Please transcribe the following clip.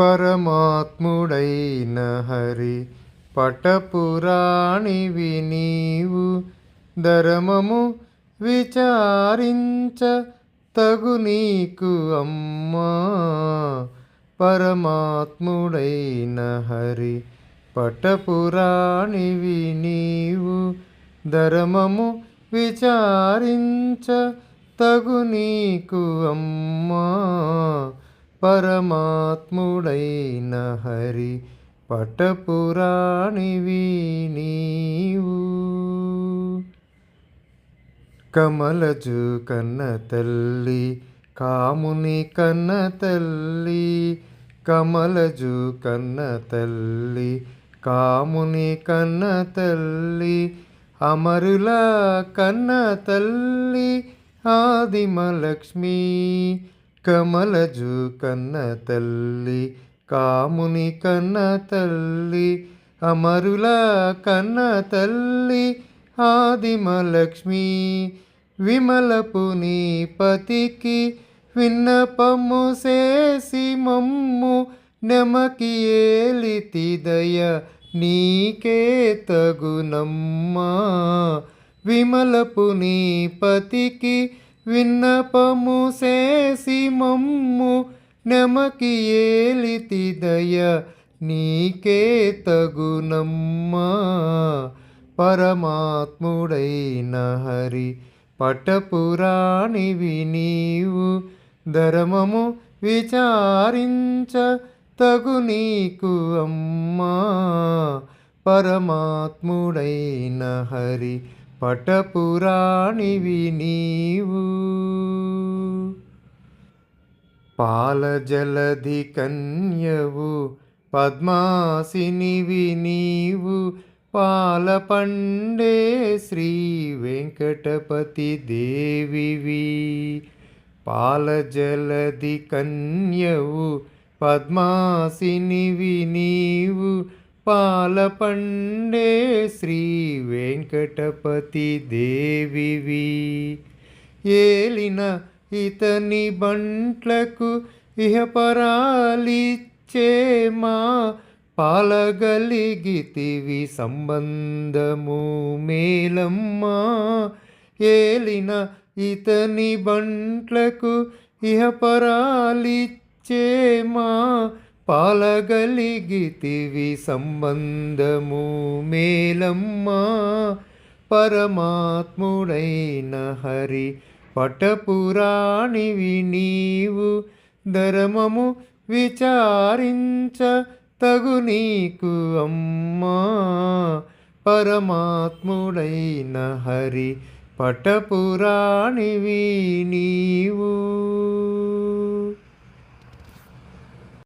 పరమాత్ముడైన హరి పటపురాణివి నీవు ధర్మము విచారించ తగు నీకు అమ్మా. పరమాత్ముడైన హరి పటపురాణివి నీవు ధర్మము విచారించ తగు నీకు అమ్మా. పరమాత్ముడైన హరి పటపురాణివి నీవు. కమలజు కన్న తల్లి కాముని కన్న తల్లి కమలజు కన్న తల్లి కాముని కన్న తల్లి అమరుల కన్న తల్లి ఆదిమలక్ష్మి కమలజు కన్న తల్లి కాముని కన్న తల్లి అమరుల కన్న తల్లి ఆదిమలక్ష్మి విమలపుని పతికి విన్నపము చేసి మమ్ము నెమకి ఏలితి దయ నీకే తగునమ్మా. విమలపుని పతికి విన్నపము చేసి మమ్ము నెమకి ఏలితి దయ నీకే తగునమ్మా. పరమాత్ముడైన హరి పట్టపురాణివి నీవు ధర్మము విచారించ తగు నీకు అమ్మా. పరమాత్ముడైన హరి పటపురాణివి నీవు. పాలజలధి కన్యవు పద్మాసినివి నీవు. పాల పండే శ్రీ వెంకటపతి దేవివి. పాలజలధి కన్యవు పద్మాసినివి నీవు. పాల పండే శ్రీ వెంకటపతి దేవివి. ఏలిన ఇతని బంట్లకు ఇహపరాలిచ్చేమా పాలగలిగితివి సంబంధము మేలమ్మా. ఏలిన ఇతని బంట్లకు ఇహపరాలిచ్చేమా పాలగలిగితివి సంబంధము మేలమ్మా పరమాత్ముడైన హరి పటపురాణివి నీవు ధర్మము విచారించ తగు నీకు అమ్మా పరమాత్ముడైన హరి పటపురాణివి నీవు.